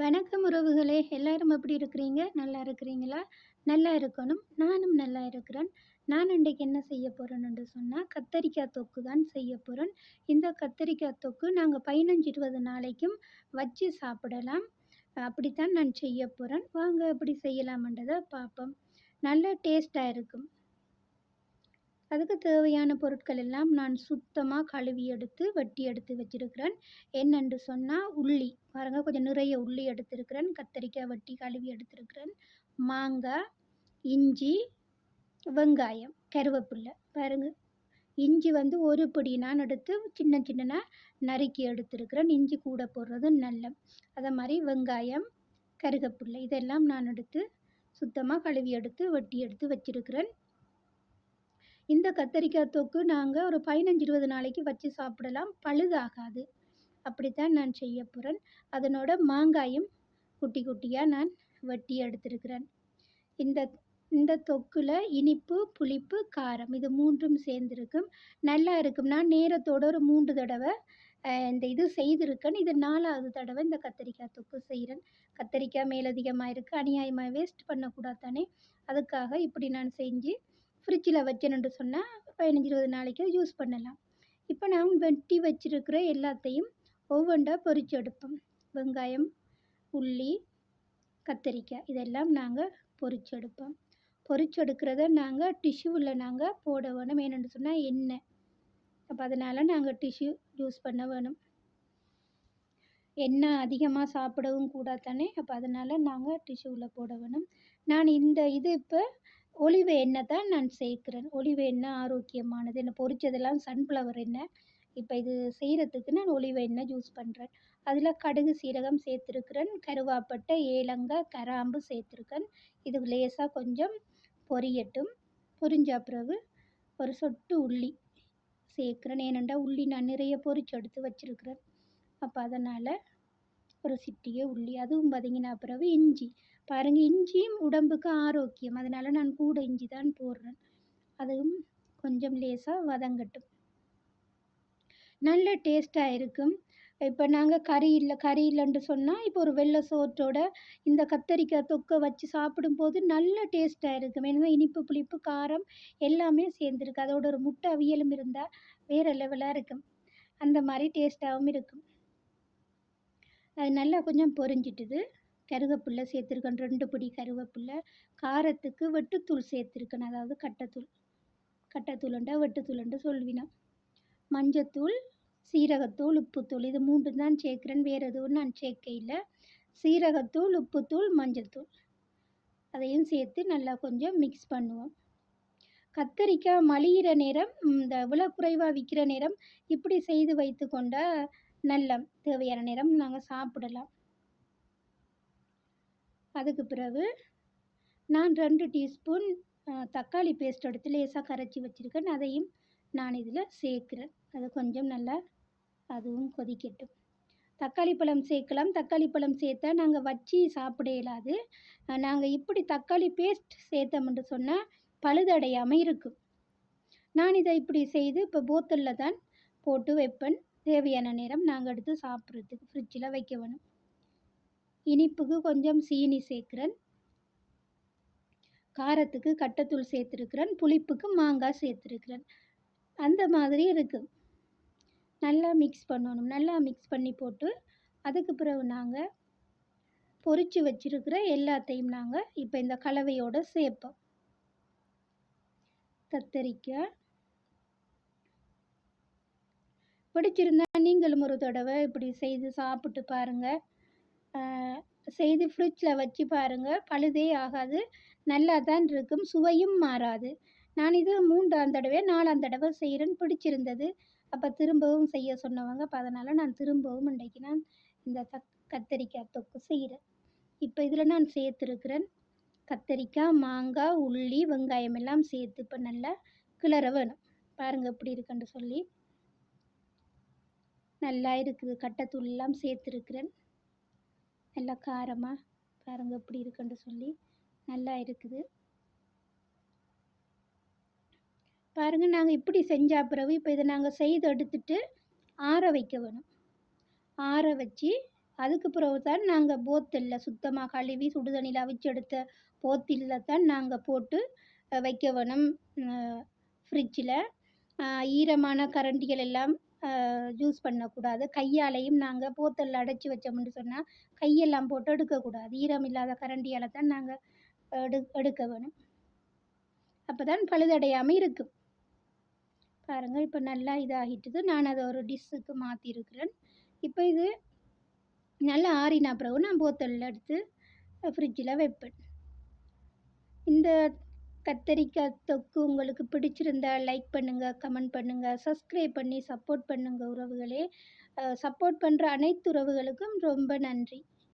வணக்கம் உறவுகளே. எல்லாரும் எப்படி இருக்கிறீங்க? நல்லா இருக்கிறீங்களா? நல்லா இருக்கணும். நானும் நல்லா இருக்கிறேன். நான் இன்றைக்கு என்ன செய்ய போகிறேன்னு சொன்னால் கத்தரிக்காய் தொக்கு தான் செய்ய போகிறேன் இந்த கத்தரிக்காய் தொக்கு நாங்கள் பதினஞ்சு இருபது நாளைக்கும் வச்சு சாப்பிடலாம். அப்படித்தான் நான் செய்ய போகிறேன் வாங்க எப்படி செய்யலாமன்றதை பார்ப்போம். நல்ல டேஸ்ட்டாக இருக்கும். அதுக்கு தேவையான பொருட்கள் எல்லாம் நான் சுத்தமாக கழுவி எடுத்து வெட்டி எடுத்து வச்சிருக்கிறேன். என்னென்று சொன்னால் உள்ளி. பாருங்க கொஞ்சம் நிறைய உள்ளி எடுத்திருக்கிறேன். கத்தரிக்காய் வெட்டி கழுவி எடுத்திருக்கிறேன். மாங்காய் இஞ்சி வெங்காயம் கருவேப்பில்லை. பாருங்க இஞ்சி வந்து ஒரு பிடி நான் எடுத்து சின்ன சின்னனாக நறுக்கி எடுத்திருக்கிறேன். இஞ்சி கூட போடுறது நல்ல. அதே மாதிரி வெங்காயம் கருவேப்பில்லை இதெல்லாம் நான் எடுத்து சுத்தமாக கழுவி எடுத்து வெட்டி எடுத்து வச்சிருக்கிறேன். இந்த கத்தரிக்காய் தொக்கு நாங்கள் ஒரு பதினஞ்சு இருபது நாளைக்கு வச்சு சாப்பிடலாம். பழுதாகாது. அப்படித்தான் நான் செய்ய போகிறேன் அதனோட மாங்காயும் குட்டி குட்டியாக நான் வெட்டி எடுத்திருக்கிறேன். இந்த இந்த தொக்கில் இனிப்பு புளிப்பு காரம் இது மூன்றும் சேர்ந்துருக்கும். நல்லா இருக்கும். நான் நேரத்தோட ஒரு மூன்று தடவை இந்த இது செய்திருக்கேன். இது நாலாவது தடவை இந்த கத்தரிக்காய் தொக்கு செய்கிறேன் கத்தரிக்காய் மேலதிகமாக இருக்குது அநியாயமாக வேஸ்ட் பண்ணக்கூடாது தானே. அதுக்காக இப்படி நான் செஞ்சு ஃப்ரிட்ஜில் வச்சேன்னு சொன்னால் பதினஞ்சு இருபது நாளைக்கு யூஸ் பண்ணலாம். இப்போ நான் வெட்டி வச்சுருக்கிற எல்லாத்தையும் ஒவ்வொன்றா பொறிச்சு எடுப்போம். வெங்காயம் உள்ளி கத்தரிக்காய் இதெல்லாம் நாங்கள் பொறிச்சு எடுப்போம். பொறிச்சு எடுக்கிறத நாங்கள் டிஷ்யூவில் நாங்கள் போட வேணும். ஏன்னு சொன்னால் எண்ணெய். அப்போ அதனால் நாங்கள் டிஷ்யூ யூஸ் பண்ண வேணும். எண்ணெய் அதிகமாக சாப்பிடவும் கூடாது தானே அப்போ அதனால் நாங்கள் டிஷ்யூவில் போட வேணும் நான் இந்த இது இப்போ ஒலிவ எண்ணெய் தான் நான் சேர்க்குறேன். ஒலிவ எண்ணெய் ஆரோக்கியமானது. என்ன பொரிச்சதெல்லாம் சன்ஃப்ளவர் எண்ணெய். இப்போ இது செய்கிறதுக்கு நான் ஒலிவ எண்ணெய் யூஸ் பண்ணுறேன் அதில் கடுகு சீரகம் சேர்த்துருக்குறேன். கருவாப்பட்டை ஏலங்காய் கிராம்பு சேர்த்துருக்கேன். இது லேசாக கொஞ்சம் பொரியட்டும். பொரிஞ்ச பிறகு ஒரு சொட்டு உள்ளி சேர்க்குறேன். ஏனெண்டா உள்ளி நான் நிறைய பொரிச்சு எடுத்து வச்சுருக்குறேன். அப்போ அதனால் ஒரு சிட்டிகை உள்ளி அதுவும் பார்த்திங்கன்னா பிறகு இஞ்சி. பாருங்கள் இஞ்சியும் உடம்புக்கு ஆரோக்கியம். அதனால் நான் கூட இஞ்சி தான் போடுறேன். அதுவும் கொஞ்சம் லேசாக வதங்கட்டும். நல்ல டேஸ்ட்டாக இருக்கும். இப்போ நாங்கள் கறி இல்லை கறி இல்லைன்னு சொன்னால் இப்போ ஒரு வெள்ளை சோற்றோட இந்த கத்தரிக்காய் தொக்கை வச்சு சாப்பிடும்போது நல்ல டேஸ்ட்டாக இருக்கும். ஏன்னா இனிப்பு புளிப்பு காரம் எல்லாமே சேர்ந்துருக்கு. அதோட ஒரு முட்டை அவியலும் இருந்தால் வேறு லெவலாக இருக்கும். அந்த மாதிரி டேஸ்ட்டாகவும் இருக்கும். அது நல்லா கொஞ்சம் பொரிஞ்சிட்டுது. கருவேப்பில்லை சேர்த்துருக்கேன். ரெண்டு பிடி கருவேப்பில்லை. காரத்துக்கு வெட்டுத்தூள் சேர்த்துருக்கேன். அதாவது கட்டைத்தூள். கட்டைத்தூளுண்டா வெட்டுத்தூளுண்டு சொல்வினா மஞ்சத்தூள் சீரகத்தூள் உப்புத்தூள். இது மூன்று தான் சேர்க்குறேன். வேறு எதுவும் நான் சேர்க்க இல்லை சீரகத்தூள் உப்புத்தூள் மஞ்சத்தூள். அதையும் சேர்த்து நல்லா கொஞ்சம் மிக்ஸ் பண்ணுவோம். கத்தரிக்காய் மலிகிற நேரம் இந்த விலை குறைவாக விற்கிற நேரம் இப்படி செய்து வைத்து கொண்டால் நல்ல தேவையான நேரம் நாங்கள் சாப்பிடலாம். அதுக்கு பிறகு நான் ரெண்டு டீஸ்பூன் தக்காளி பேஸ்ட் எடுத்து லேசாக கரைச்சி வச்சுருக்கேன். அதையும் நான் இதில் சேர்க்குறேன். அது கொஞ்சம் நல்லா அதுவும் கொதிக்கட்டும். தக்காளி பழம் சேர்க்கலாம். தக்காளி பழம் சேர்த்தா நாங்கள் வச்சு சாப்பிட இயலாது. நாங்கள் இப்படி தக்காளி பேஸ்ட் சேர்த்தோம்னு சொன்னால் பழுதடையாமல் இருக்கும். நான் இதை இப்படி செய்து இப்போ போத்தலில் தான் போட்டு வைப்பேன். தேவையான நேரம் நாங்கள் எடுத்து சாப்பிட்றதுக்கு ஃப்ரிட்ஜில் வைக்க வேணும். இனிப்புக்கு கொஞ்சம் சீனி சேர்க்குறேன். காரத்துக்கு கட்டைத்தூள் சேர்த்துருக்குறேன். புளிப்புக்கு மாங்காய் சேர்த்துருக்குறேன். அந்த மாதிரி இருக்குது நல்லா மிக்ஸ் பண்ணணும். நல்லா மிக்ஸ் பண்ணி போட்டு அதுக்கு பிறகு நாங்கள் பொரித்து வச்சுருக்கிற எல்லாத்தையும் நாங்கள் இப்போ இந்த கலவையோடு சேர்ப்போம். கத்தரிக்காய் பிடிச்சிருந்தா நீங்களும் ஒரு தடவை இப்படி செய்து சாப்பிட்டு பாருங்கள் செய்து ஃப்ரிட்ஜில் வச்சு பாருங்கள் பழுதே ஆகாது. நல்லா தான் இருக்கும். சுவையும் மாறாது. நான் இது மூன்றாம் தடவை நாலாம் தடவை செய்கிறேன் பிடிச்சிருந்தது. அப்போ திரும்பவும் செய்ய சொன்னவங்க. அப்போ அதனால் நான் திரும்பவும் இன்றைக்கு நான் இந்த தக் கத்தரிக்காய் தொக்கு செய்கிறேன் இப்போ இதில் நான் சேர்த்துருக்கிறேன். கத்தரிக்காய் மாங்காய் உள்ளி வெங்காயம் எல்லாம் சேர்த்து இப்போ நல்லா கிளற வேணும். பாருங்கள் எப்படி இருக்குன்னு சொல்லி. நல்லா இருக்குது. கட்டைத்தூள்லாம் சேர்த்துருக்குறேன். நல்லா காரமாக பாருங்கள் எப்படி இருக்குன்னு சொல்லி. நல்லா இருக்குது. பாருங்கள் நாங்கள் இப்படி செஞ்சால் பிறகு இப்போ இதை நாங்கள் செய்து எடுத்துட்டு ஆற வைக்க வேணும். ஆற வச்சு அதுக்கு பிறகு தான் நாங்கள் போத்தில் சுத்தமாக கழுவி சுடுதண்ணியில் அவிச்சு எடுத்த போத்தில் தான் நாங்கள் போட்டு வைக்க வேணும். ஃப்ரிட்ஜில் ஈரமான கரண்டிகள் எல்லாம் யூஸ் பண்ணக்கூடாது. கையாலையும் நாங்கள் போத்தலில் அடைச்சி வச்சோம்னு சொன்னால் கையெல்லாம் போட்டு எடுக்கக்கூடாது. ஈரம் இல்லாத கரண்டியால் தான் நாங்கள் எடு எடுக்க வேணும். அப்போ தான் பழுதடையாமல் இருக்கும். பாருங்கள் இப்போ நல்லா இதாகிட்டுது. நான் அதை ஒரு டிஷ்ஷுக்கு மாற்றிருக்கிறேன் இப்போ இது நல்லா ஆறின பிறகு நான் போத்தலில் எடுத்து ஃப்ரிட்ஜில் வைப்பேன். இந்த கத்தரிக்காய் தொக்கு உங்களுக்கு பிடிச்சிருந்தா லைக் பண்ணுங்கள் கமெண்ட் பண்ணுங்கள் சப்ஸ்கிரைப் பண்ணி சப்போர்ட் பண்ணுங்கள் உறவுகளே. சப்போர்ட் பண்ணுற அனைத்து உறவுகளுக்கும் ரொம்ப நன்றி.